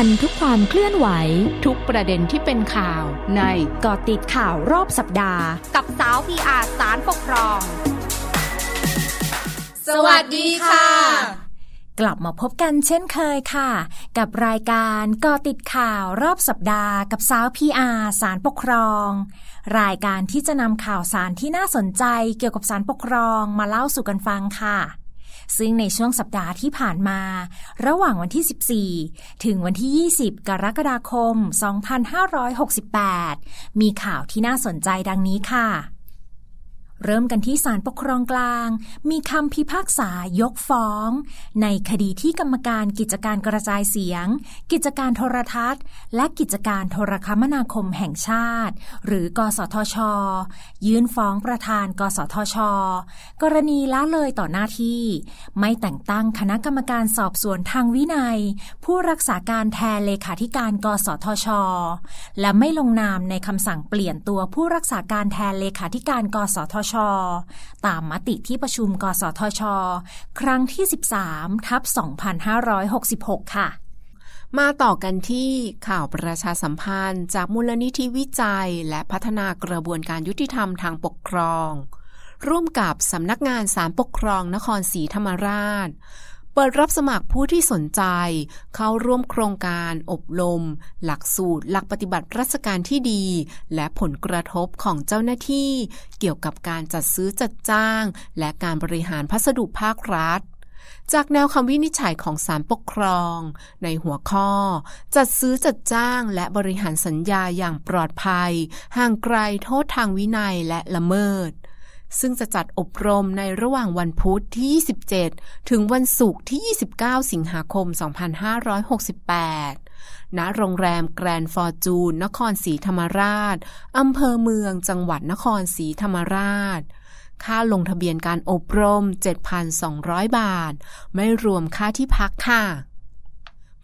ทันทุกความเคลื่อนไหว ทุกประเด็นที่เป็นข่าวในเกาะติดข่าวรอบสัปดาห์ กับสาวพีอาสารปกครอง สวัสดีค่ะ กลับมาพบกันเช่นเคยค่ะ กับรายการกอติดข่าวรอบสัปดาห์ กับสาวพีอาสารปกครอง รายการที่จะนำข่าวสารที่น่าสนใจเกี่ยวกับสารปกครองมาเล่าสู่กันฟังค่ะ ซึ่งในช่วงสัปดาห์ที่ผ่านมา ระหว่างวันที่ 14 ถึงวันที่ 20 กรกฎาคม 2568 มีข่าวที่น่าสนใจดังนี้ค่ะ เริ่มกันที่ศาลปกครองกลาง มีคำพิพากษายกฟ้อง ในคดีที่กรรมการกิจการกระจายเสียง กิจการโทรทัศน์ และกิจการโทรคมนาคมแห่งชาติ หรือ กสทช ยื่นฟ้องประธาน กสทช กรณีละเลยต่อหน้าที่ ไม่แต่งตั้งคณะกรรมการสอบสวนทางวินัย ผู้รักษาการแทนเลขาธิการ กสทช และไม่ลงนามในคำสั่งเปลี่ยนตัวผู้รักษาการแทนเลขาธิการ กสทชตามมติที่ประชุม กสทช ครั้งที่ 13 ทับ 2566 ค่ะ มาต่อกันที่ข่าวประชาสัมพันธ์ จากมูลนิธิวิจัย และพัฒนากระบวนการยุติธรรมทางปกครอง ร่วมกับสำนักงานสารปกครองนครศรีธรรมราช เปิดรับสมัครผู้ที่สนใจ เข้าร่วมโครงการอบรม หลักสูตร หลักปฏิบัติราชการที่ดี และผลกระทบของเจ้าหน้าที่ เกี่ยวกับการจัดซื้อจัดจ้าง และการบริหารพัสดุภาครัฐจากแนวคำวินิจฉัยของศาลปกครอง ในหัวข้อ จัดซื้อจัดจ้างและบริหารสัญญาอย่างปลอดภัย ห่างไกลโทษทางวินัยและละเมิด ซึ่งจะจัดอบรมในระหว่างวันพุธที่ 27 ถึงวันศุกร์ที่ 29 สิงหาคม 2568 ณ โรงแรมแกรนด์ฟอร์จูน นครศรีธรรมราช อำเภอเมือง จังหวัดนครศรีธรรมราช ค่าลงทะเบียนการอบรม 7,200 บาท ไม่รวมค่าที่พักค่ะ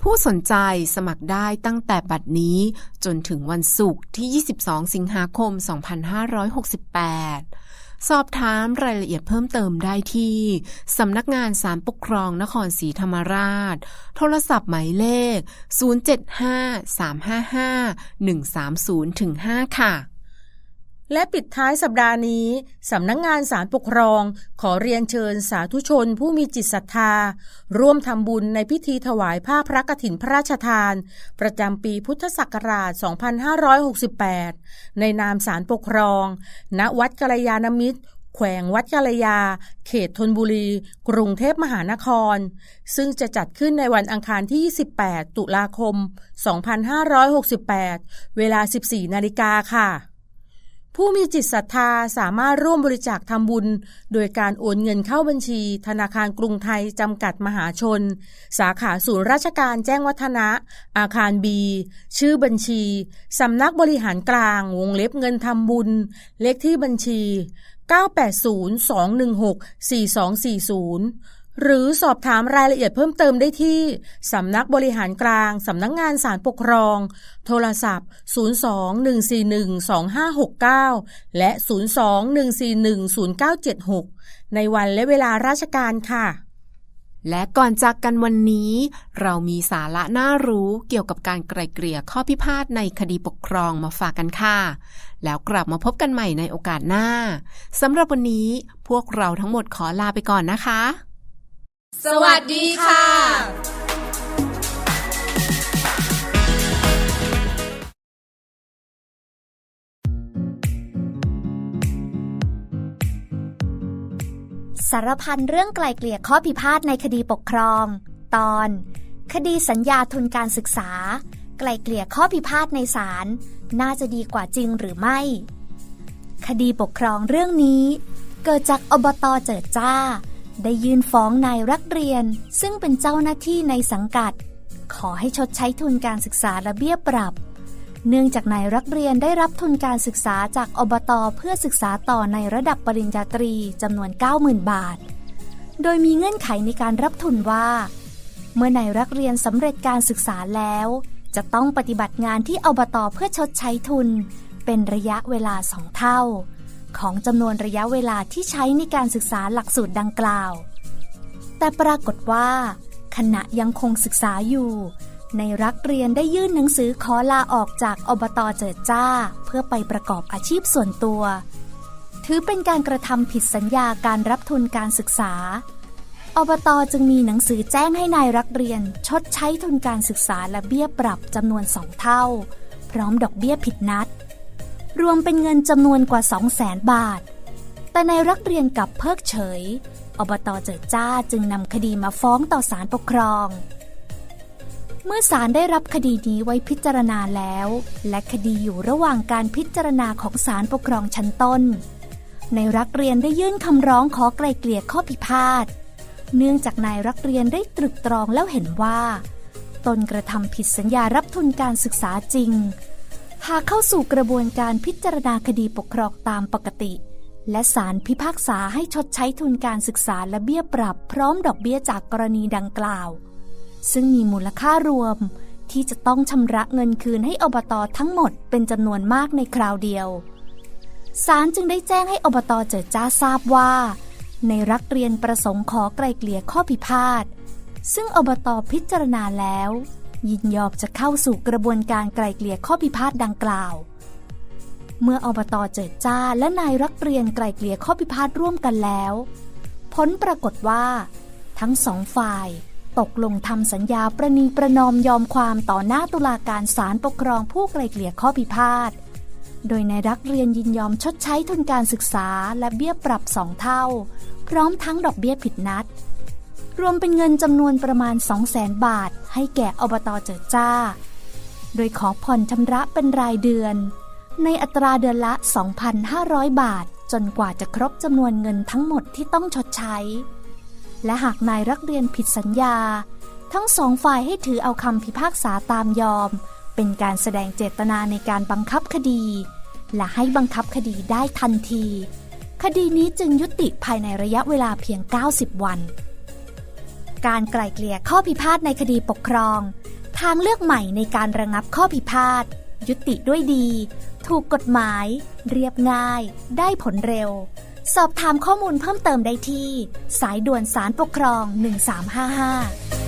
ผู้สนใจสมัครได้ตั้งแต่บัดนี้จนถึงวันศุกร์ที่ 22 สิงหาคม 2568 สอบถามรายละเอียดเพิ่มเติมได้ที่สำนักงานสารปกครองนครศรีธรรมราช โทรศัพท์หมายเลข 075-355-130-5 ค่ะ และปิดท้ายสัปดาห์นี้สำนักงงานสารปกครอง ขอเรียนเชิญสาธุชนผู้มีจิตศรัทธา ร่วมทำบุญในพิธีถวายผ้าพระกฐินพระราชทาน ประจำปีพุทธศักราช 2568 ในนามสารปกครอง ณวัดกัลยาณมิตรแขวงวัดกัลยา เขตธนบุรี กรุงเทพมหานคร ซึ่งจะจัดขึ้นในวันอังคารที่ 28 ตุลาคม 2568 เวลา 14 นาฬิกาค่ะ ผู้มีจิตศรัทธาสามารถร่วมบริจาคทำบุญ โดยการโอนเงินเข้าบัญชี ธนาคารกรุงไทย จำกัดมหาชน สาขาศูนย์ราชการแจ้งวัฒนะ อาคารบี ชื่อบัญชี สำนักบริหารกลาง วงเล็บเงินทำบุญ เลขที่บัญชี 980-216-4240 หรือสอบถามรายละเอียดเพิ่มเติมได้ที่ สำนักบริหารกลาง สำนักงงานสารปกครอง โทรศัพท์ 02-141-2569 และ 02-141-0976 ในวันและเวลาราชการค่ะ และก่อนจากกันวันนี้ เรามีสาระน่ารู้เกี่ยวกับการไกล่เกลี่ยข้อพิพาทในคดีปกครองมาฝากกันค่ะ แล้วกลับมาพบกันใหม่ในโอกาสหน้าสำหรับวันนี้พวกเราทั้งหมดขอลาไปก่อนนะคะ สวัสดีค่ะสารพันเรื่องไกลเกลี่ยข้อพิพาทในคดีปกครอง ตอน คดีสัญญาทุนการศึกษา ไกลเกลี่ยข้อพิพาทในศาลน่าจะดีกว่าจริงหรือไม่ คดีปกครองเรื่องนี้ เกิดจากอบตเจิดจ้า ได้ยื่นฟ้องนายรักเรียน ซึ่งเป็นเจ้าหน้าที่ในสังกัด ขอให้ชดใช้ทุนการศึกษาและเบี้ยปรับ เนื่องจากนายรักเรียนได้รับทุนการศึกษาจากอบตเพื่อศึกษาต่อในระดับปริญญาตรีจำนวน 90,000 บาท โดยมีเงื่อนไขในการรับทุนว่า เมื่อนายรักเรียนสำเร็จการศึกษาแล้ว จะต้องปฏิบัติงานที่อบตเพื่อชดใช้ทุน เป็นระยะเวลาสองเท่า ของจำนวนระยะเวลาที่ใช้ในการศึกษาหลักสูตรดังกล่าว แต่ปรากฏว่า ขณะยังคงศึกษาอยู่ ในรักเรียนได้ยื่นหนังสือขอลาออกจากอบตเจิดจ้า เพื่อไปประกอบอาชีพส่วนตัว ถือเป็นการกระทำผิดสัญญาการรับทุนการศึกษา อบตจึงมีหนังสือแจ้งให้นายรักเรียน ชดใช้ทุนการศึกษาและเบี้ยปรับจำนวนสองเท่า พร้อมดอกเบี้ยผิดนัด รวมเป็นเงินจำนวนกว่า 2 0 0แสนบาท แต่นายรักเรียนกับเพิกเฉย อบตอเจิดจ้าจึงนำคดีมาฟ้องต่อศาลปกครอง เมื่อศาลได้รับคดีนี้ไว้พิจารณาแล้ว และคดีอยู่ระหว่างการพิจารณาของศาลปกครองชั้นต้น ในรักเรียนได้ยื่นคำร้องขอไกลเกลี่ยข้อพิพาท เนื่องจากนายรักเรียนได้ตรึกตรองแล้วเห็นว่า ตนกระทำผิดสัญญารับทุนการศึกษาจริง หากเข้าสู่กระบวนการพิจารณาคดีปกครองตามปกติ และศาลพิพากษาให้ชดใช้ทุนการศึกษาและเบี้ยปรับพร้อมดอกเบี้ยจากกรณีดังกล่าว ซึ่งมีมูลค่ารวมที่จะต้องชำระเงินคืนให้อบตทั้งหมดเป็นจำนวนมากในคราวเดียวศาลจึงได้แจ้งให้อบตเจิดจ้าทราบว่า ในรักเรียนประสงค์ขอไกลเกลี่ยข้อพิพาทซึ่งอบตพิจารณาแล้ว ยินยอมจะเข้าสู่กระบวนการไกลเกลี่ยข้อพิพาทดังกล่าว เมื่ออบตเจิดจ้าและนายรักเรียนไกลเกลี่ยข้อพิพาทร่วมกันแล้ว ผลปรากฏว่า ทั้งสองฝ่าย ตกลงทำสัญญาประนีประนอมยอมความต่อหน้าตุลาการศาลปกครองผู้ไกลเกลี่ยข้อพิพาท โดยนายรักเรียนยินยอมชดใช้ทุนการศึกษาและเบี้ยปรับสองเท่า พร้อมทั้งดอกเบี้ยผิดนัด รวมเป็นเงินจำนวนประมาณ 2 0 0แสนบาท ให้แก่อบตเจิดจ้า โดยขอผ่อนชำระเป็นรายเดือน ในอัตราเดือนละ 2,500 บาท จนกว่าจะครบจำนวนเงินทั้งหมดที่ต้องชดใช้ และหากนายรักเรียนผิดสัญญา ทั้งสองฝ่ายให้ถือเอาคำพิพากษาตามยอม เป็นการแสดงเจตนาในการบังคับคดี และให้บังคับคดีได้ทันที คดีนี้จึงยุติภายในระยะเวลาเพียง 90 วัน การไกล่เกลี่ยข้อพิพาทในคดีปกครอง ทางเลือกใหม่ในการระงับข้อพิพาท ยุติด้วยดี ถูกกฎหมาย เรียบง่าย ได้ผลเร็ว สอบถามข้อมูลเพิ่มเติมได้ที่ สายด่วนสารปกครอง 1355